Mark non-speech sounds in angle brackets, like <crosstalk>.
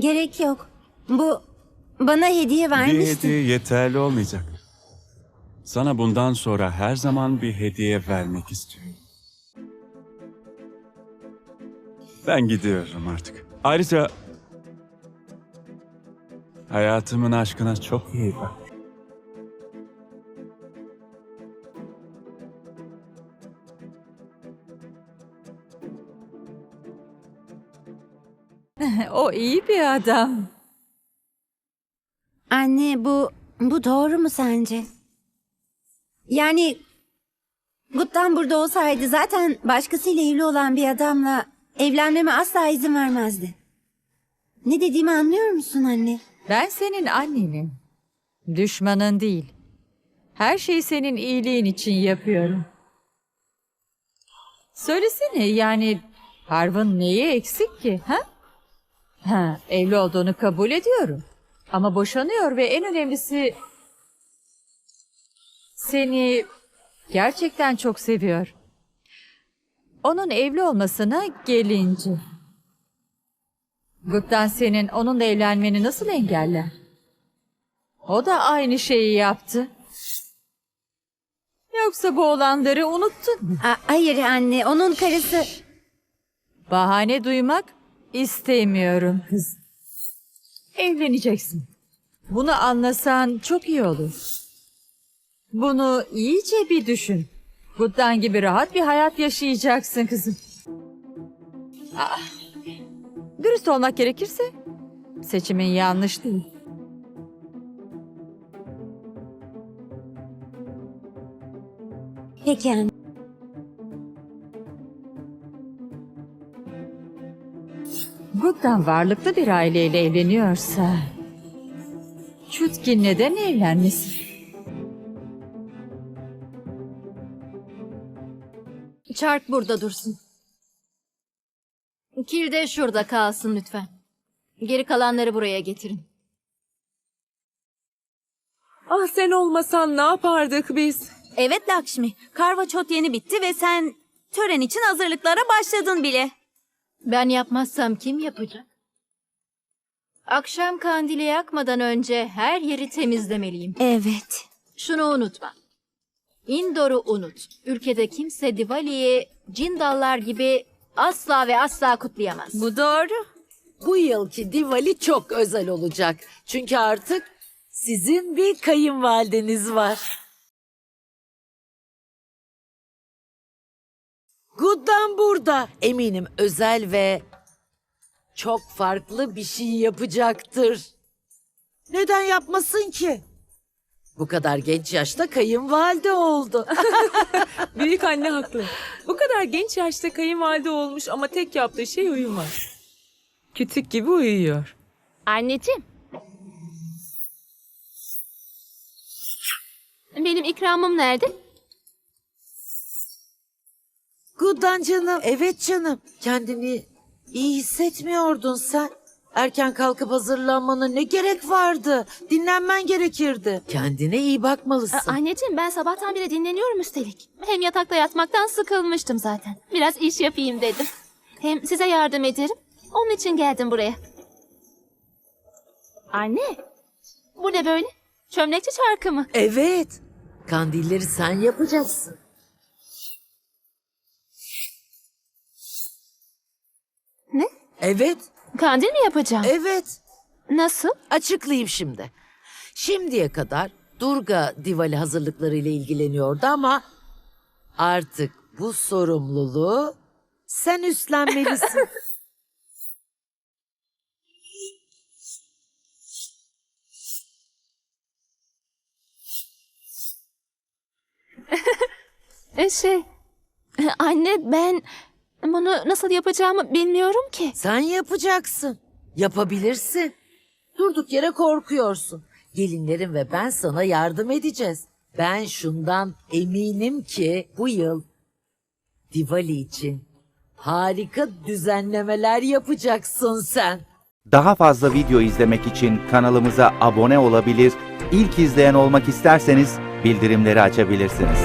Gerek yok. Bu bana hediye Bir hediye yeterli olmayacak. Sana bundan sonra her zaman bir hediye vermek istiyorum. Ben gidiyorum artık. Ayrıca hayatımın aşkına çok iyi bak. <laughs> O iyi bir adam. Anne bu bu doğru mu sence? Yani Guttan burada olsaydı zaten başkasıyla evli olan bir adamla evlenmeme asla izin vermezdi. Ne dediğimi anlıyor musun anne? Ben senin annenim. Düşmanın değil. Her şeyi senin iyiliğin için yapıyorum. Söylesene yani Harv'ın neyi eksik ki? Ha? Ha, evli olduğunu kabul ediyorum. Ama boşanıyor ve en önemlisi seni gerçekten çok seviyor. Onun evli olmasına gelince Guptan senin onunla evlenmeni nasıl engeller? O da aynı şeyi yaptı. Yoksa bu olanları unuttun mu? A- hayır anne onun karısı... Bahane duymak istemiyorum kız. Evleneceksin. Bunu anlasan çok iyi olur. Bunu iyice bir düşün. Guttan gibi rahat bir hayat yaşayacaksın kızım. Aa, dürüst olmak gerekirse seçimin yanlış değil. Peki Guptan varlıklı bir aileyle evleniyorsa... Çutki neden evlenmesin? Çark burada dursun. Kil de şurada kalsın lütfen. Geri kalanları buraya getirin. Ah sen olmasan ne yapardık biz? Evet Lakşmi, karvaçot yeni bitti ve sen tören için hazırlıklara başladın bile. Ben yapmazsam kim yapacak? Akşam kandili yakmadan önce her yeri temizlemeliyim. Evet. Şunu unutma. Indor'u unut. Ülkede kimse Diwali'yi cindallar gibi asla ve asla kutlayamaz. Bu doğru. Bu yılki Diwali çok özel olacak. Çünkü artık sizin bir kayınvalideniz var. Good'dan burada. Eminim özel ve çok farklı bir şey yapacaktır. Neden yapmasın ki? Bu kadar genç yaşta kayınvalide oldu. <laughs> Büyük anne haklı. Bu kadar genç yaşta kayınvalide olmuş ama tek yaptığı şey uyumak. Kütük gibi uyuyor. Anneciğim. Benim ikramım nerede? Good'dan canım. Evet canım. Kendini iyi hissetmiyordun sen. Erken kalkıp hazırlanmana ne gerek vardı? Dinlenmen gerekirdi. Kendine iyi bakmalısın. Anneciğim ben sabahtan beri dinleniyorum üstelik. Hem yatakta yatmaktan sıkılmıştım zaten. Biraz iş yapayım dedim. Hem size yardım ederim. Onun için geldim buraya. Anne. Bu ne böyle? Çömlekçi çarkı mı? Evet. Kandilleri sen yapacaksın. Ne? Evet. Kandil mi yapacağım? Evet. Nasıl? Açıklayayım şimdi. Şimdiye kadar Durga Diwali hazırlıklarıyla ilgileniyordu ama artık bu sorumluluğu sen üstlenmelisin. <laughs> <laughs> E şey... Anne ben bunu nasıl yapacağımı bilmiyorum ki. sen yapacaksın. Yapabilirsin. Durduk yere korkuyorsun. Gelinlerin ve ben sana yardım edeceğiz. Ben şundan eminim ki bu yıl Diwali için harika düzenlemeler yapacaksın sen. Daha fazla video izlemek için kanalımıza abone olabilir, ilk izleyen olmak isterseniz bildirimleri açabilirsiniz.